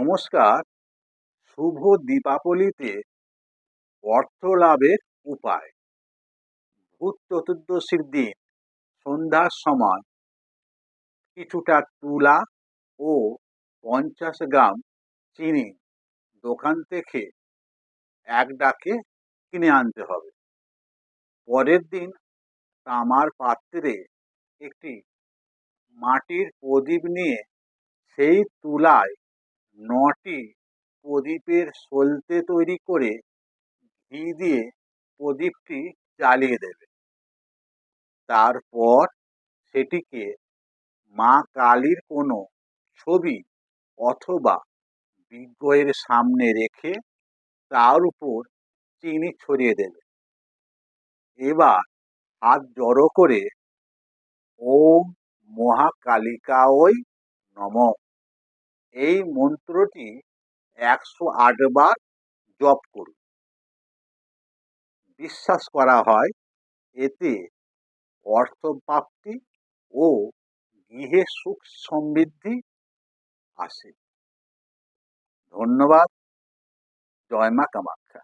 নমস্কার, শুভ দীপাবলিতে অর্থ লাভের উপায়। ভূত চতুর্দশীর দিন, সন্ধ্যার সময় কিছুটা তুলা ও পঞ্চাশ গ্রাম চিনি দোকান থেকে এক ডাকে কিনে আনতে হবে। পরের দিন তামার পাত্রে একটি মাটির প্রদীপ নিয়ে সেই তুলায় নটি প্রদীপের সলতে তৈরি করে ঘি দিয়ে প্রদীপটি জ্বালিয়ে দেবে। তারপর সেটিকে মা কালীর কোনো ছবি অথবা বিগ্রহের সামনে রেখে তার উপর চিনি ছড়িয়ে দেবে। এবার হাত জড়ো করে ওম মহাকালিকাওই নমঃ। এই মন্ত্রটি একশো আটবার জপ করুন। বিশ্বাস করা হয়, এতে অর্থপ্রাপ্তি ও গৃহে সুখ সমৃদ্ধি আসে। ধন্যবাদ। জয় মা কামাখ্যা।